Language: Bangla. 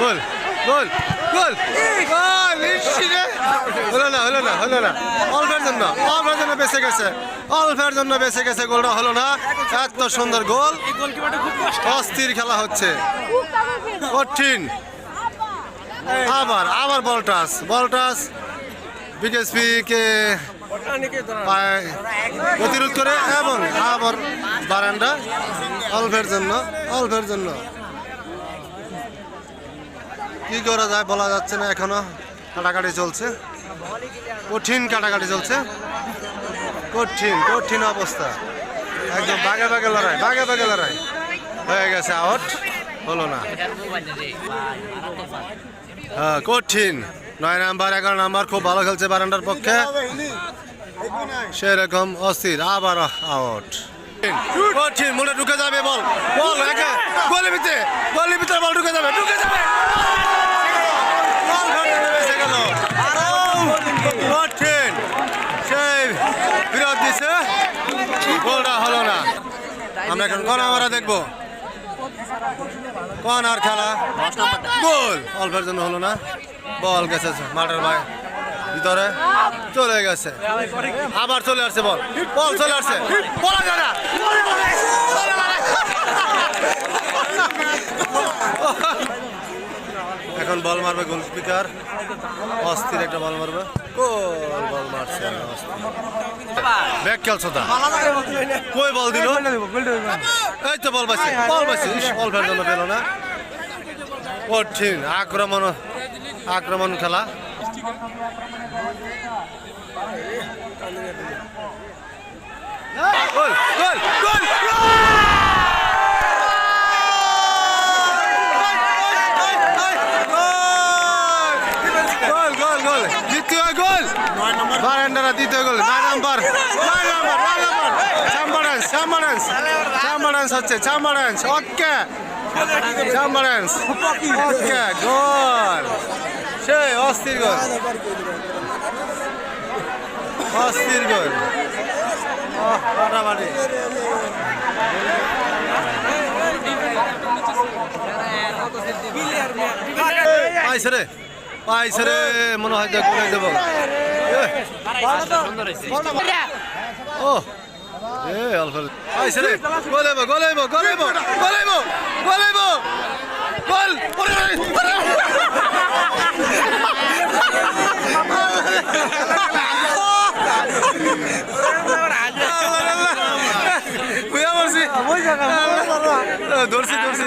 গোল গোল গোল। গোল হলো না হলো না হলো না। অল্পের জন্য অল্পের জন্য বেঁচে গেছে। অল্পের জন্য বেঁচে গেছে, গোলটা হলো না। এত সুন্দর গোল। অস্থির খেলা হচ্ছে। কঠিন। আবার আবার বল টাস বল টাস বিকেএসপি কে পায় প্রতিরোধ করে এবং আবার বারান্দা। অল্পের জন্য অল্পের জন্য। কি করা যায় বলা যাচ্ছে না এখনও। কাটাকাটি চলছে। কঠিন কাটাকাটি চলছে। কঠিন কঠিন অবস্থা। একদম বাগে বাগে লড়াই, বাগে বাগে লড়াই। হয়ে গেছে আউট হলো না। হ্যাঁ কঠিন। নয় নাম্বার, এগারো নাম্বার, খুব ভালো খেলছে বারান্ডার পক্ষে। সেরকম অস্থির, আবার আউট কঠিন মুড়ে ঢুকে যাবে বল। বল, একে। ভিতরে গলি ভিতরে বল, ঢুকে যাবে ঢুকে যাবে। বিরোধ দিছে। গোলটা হলো না। আমরা এখন কোন আমরা দেখব। কোন আর খেলা। গোল। অল্পের জন্য হলো না। বল গেছে মাঠের ভাই ভিতরে। চলে গেছে। আবার চলে আসছে বল। বল চলে আসছে। বলা যায় না। এখন বল মারবে গোল স্পিকার অস্থির একটা বল মারবে। গোল বল মারছে ব্যাক খেলছো তা কই বল দিল এই তো বল পাইছে বল পাইছে বল ফের জন্য পেল না কঠিন আক্রমণ আক্রমণ খেলা গোল গোল গোল গোল গোল গোল দ্বিতীয় গোল বারান্ডারা দ্বিতীয় গোল নয় নাম্বার নয় নাম্বার নয় নাম্বার চাম্বারেন্স চাম্বারেন্স চাম্বারেন্স হচ্ছে চাম্বারেন্স ওকে চাম্বারেন্স ওকে গোল সেই অস্থির গোল অস্থির গোল ওহ, ফাটাফাটি পাইছে রে মনে হয় গোলে দেবো। ও এ অল্প পাইছে রে গোলেব গোলেব গোলেব গোলেব গোলেব গোল ধরছি ধরছি।